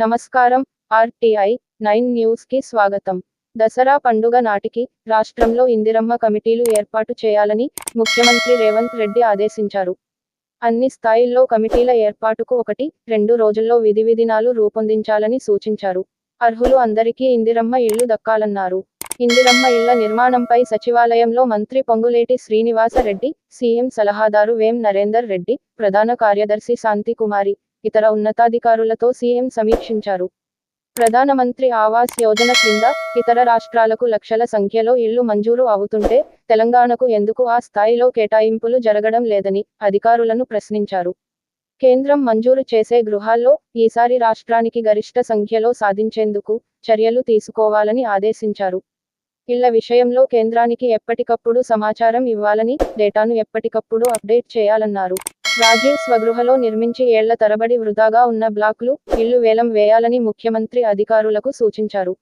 నమస్కారం RTI nine న్యూస్కి స్వాగతం. దసరా పండుగ నాటికి రాష్ట్రంలో ఇందిరమ్మ కమిటీలు ఏర్పాటు చేయాలని ముఖ్యమంత్రి రేవంత్ రెడ్డి ఆదేశించారు. అన్ని స్థాయిల్లో కమిటీల ఏర్పాటుకు ఒకటి రెండు రోజుల్లో విధి విధినాలు రూపొందించాలని సూచించారు. అర్హులు అందరికీ ఇందిరమ్మ ఇళ్ళు దక్కాలన్నారు. ఇందిరమ్మ ఇళ్ళ నిర్మాణంపై సచివాలయంలో మంత్రి పొంగులేటి శ్రీనివాసరెడ్డి సీఎం సలహాదారు వేం నరేందర్ రెడ్డి ప్రధాన కార్యదర్శి శాంతి కుమారి ఇతర ఉన్నతాధికారులతో సీఎం సమీక్షించారు. ప్రధానమంత్రి ఆవాస్ యోజన క్రింద ఇతర రాష్ట్రాలకు లక్షల సంఖ్యలో ఇళ్ళు మంజూరు అవుతుంటే తెలంగాణకు ఎందుకు ఆ స్థాయిలో కేటాయింపులు జరగడం లేదని అధికారులను ప్రశ్నించారు. కేంద్రం మంజూరు చేసే గృహాల్లో ఈసారి రాష్ట్రానికి గరిష్ట సంఖ్యలో సాధించేందుకు చర్యలు తీసుకోవాలని ఆదేశించారు. ఇళ్ళ విషయంలో కేంద్రానికి ఎప్పటికప్పుడు సమాచారం ఇవ్వాలని డేటాను ఎప్పటికప్పుడు అప్డేట్ చేయాలన్నారు. రాజీవ్ స్వగృహలో నిర్మించి ఏళ్ళ తరబడి వృధాగా ఉన్న బ్లాక్లు ఇళ్ళు వేలం వేయాలని ముఖ్యమంత్రి అధికారులకు సూచించారు.